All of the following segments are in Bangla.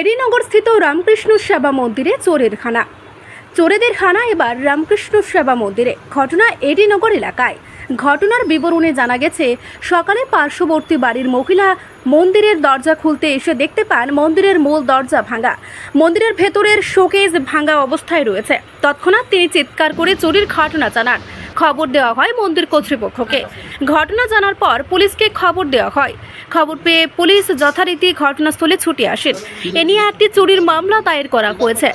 এডিনগর স্থিত রামকৃষ্ণ সেবা মন্দিরে চোরের খানা। চোরেদের খানা এবার রামকৃষ্ণ সেবা মন্দিরে। ঘটনা এডিনগর এলাকায়। ঘটনার বিবরণে জানা গেছে, সকালে পার্শ্ববর্তী বাড়ির মহিলা মন্দিরের দরজা খুলতে এসে দেখতে পান মন্দিরের মূল দরজা ভাঙা। মন্দিরের ভেতরের শোকেজ ভাঙা অবস্থায় রয়েছে। তৎক্ষণাৎ তিনি চিৎকার করে চুরির ঘটনা জানান। খবর দেওয়া হয় মন্দির কর্তৃপক্ষকে। ঘটনা জানার পর পুলিশকে খবর দেওয়া হয়। খবর পেয়ে পুলিশ যথারীতি ঘটনাস্থলে ছুটে আসেন। এ নিয়ে একটি চুরির মামলা দায়ের করা হয়েছে।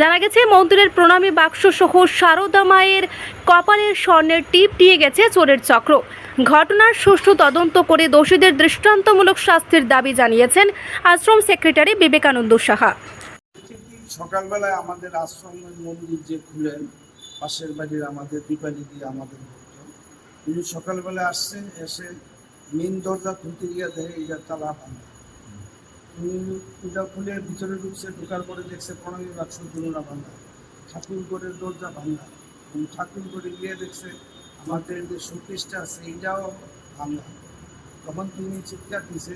জানা গেছে, মন্দিরের প্রণামী বাক্স সহ সারদা মায়ের কপালের স্বর্ণের টিপ দিয়ে গেছে চোরের চক্র। ঘটনার সুষ্ঠু তদন্ত করে দোষীদের দৃষ্টান্তমূলক শাস্তির দাবি জানিয়েছেন আশ্রম সেক্রেটারি বিবেকানন্দ সাহা। সকালবেলায় আমাদের আশ্রমের মন্দির যে খুলেন পাশের বাড়ির আমাদের দীপালি দিয়ে আমাদের ভক্ত উনি সকালবেলা আসছেন, এসে মেন দরজা খুলতে গিয়ে দেখে এটা তালা ভাঙা উনি ওটা খুলে ভিতরে ঢুকছে, ঢোকার পরে দেখছে প্রণামী বাক্স দুনোটা ভাঙা ঠাকুর ঘরের দরজা ভাঙা এবং ঠাকুর ঘরে গিয়ে দেখছে আমাদের যে শোকেসটা আছে এটাও ভাঙা তখন তিনি চিৎকার দিছে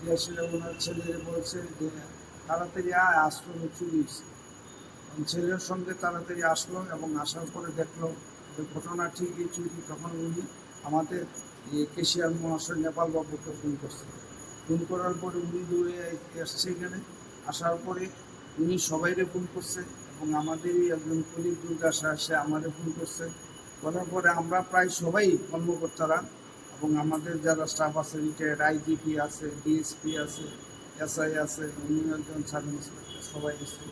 যে আসলে ওনার ছেলে বলছে যে, তাড়াতাড়ি আয়, আশ্রমে চুরি ছেলের সঙ্গে তাড়াতাড়ি আসলো এবং আসার পরে দেখল যে ঘটনা ঠিকই চুরি, তখন উনি আমাদের কেশিয়ার মহাশয় নেপাল বাবুকে ফোন করছে। ফোন করার পরে উনি দৌড়ে এসছে এখানে। আসার পরে উনি সবাইরে ফোন করছে এবং আমাদেরই একজন কলিগ দুর্গাশা সে আমাদের ফোন করছে। করার পরে আমরা প্রায় সবাই কর্মকর্তারা এবং আমাদের যারা স্টাফ আছে রিটায়ার্ড আইজিপি আছে ডিএসপি আছে এসআই আছে উনি একজন ইন্সপেক্টর সবাই এসে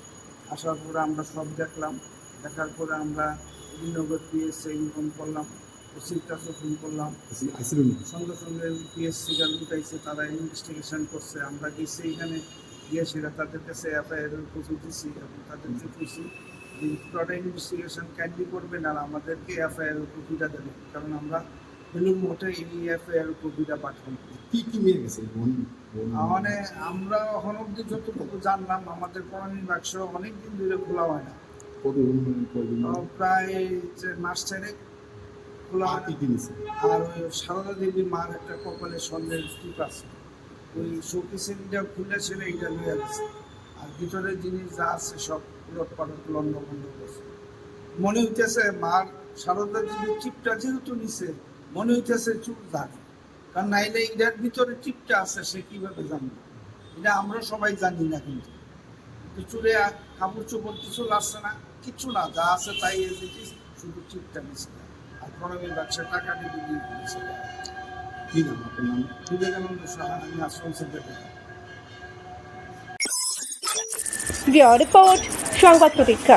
আসার পরে আমরা সব দেখলাম। দেখার পরে আমরা শ্রীনগর পিএসসি ইনফর্ম করলাম ওসির কাছে ফোন করলাম। সঙ্গে সঙ্গে পিএসসি গান উঠাইছে তারা ইনভেস্টিগেশন করছে। আমরা গেছি এখানে, গিয়ে সেটা তাদের কাছে এফআইআর কপি দিছি এবং তাদেরকে যে পুরোটা ইনভেস্টিগেশন ক্যান্ডি করবেন আর আমাদেরকে এফআইআর কপিটা দেবেন কারণ আমরা কোনো মোটে এই এফআইআর কপিটা পাঠাবো কি কি নিয়ে গেছে? মানে আমরা এখন অব্দি যতটুকু জানলাম আমাদের প্রণামী বাক্স অনেক দিন ধরে খোলা হয়? না প্রায় মাস চারেক খোলা আর ওই সারদা দেবীর মার একটা কপালে স্বর্ণের টিপ আছে। ওই শোকেসের এটা খুলে ছিল এটা নিয়ে গেছে। আর ভিতরের জিনিস যা আছে সব উলট পালট লন্ড বন্ধ করছে মনে হইতেছে মার সারদা দেবীর টিপটা যেহেতু নিছে মনে হইতেছে চুল জানে কারণ নাইলে এটার ভিতরে টিপটা আছে, সে কীভাবে জানবে? এটা আমরা সবাই জানি না কিন্তু। চুলে কাপড় চোপড় কিছু লাগছে না কিচ্ছু না, যা আছে তাই এসেছি শুধু টিপটা নিছে আর ব্যবসা টাকা দিয়ে দিয়ে দিয়েছে কি নাম বিবেকানন্দ সাহা আমি রিপোর্ট, সংবাদ প্রতীক্ষা।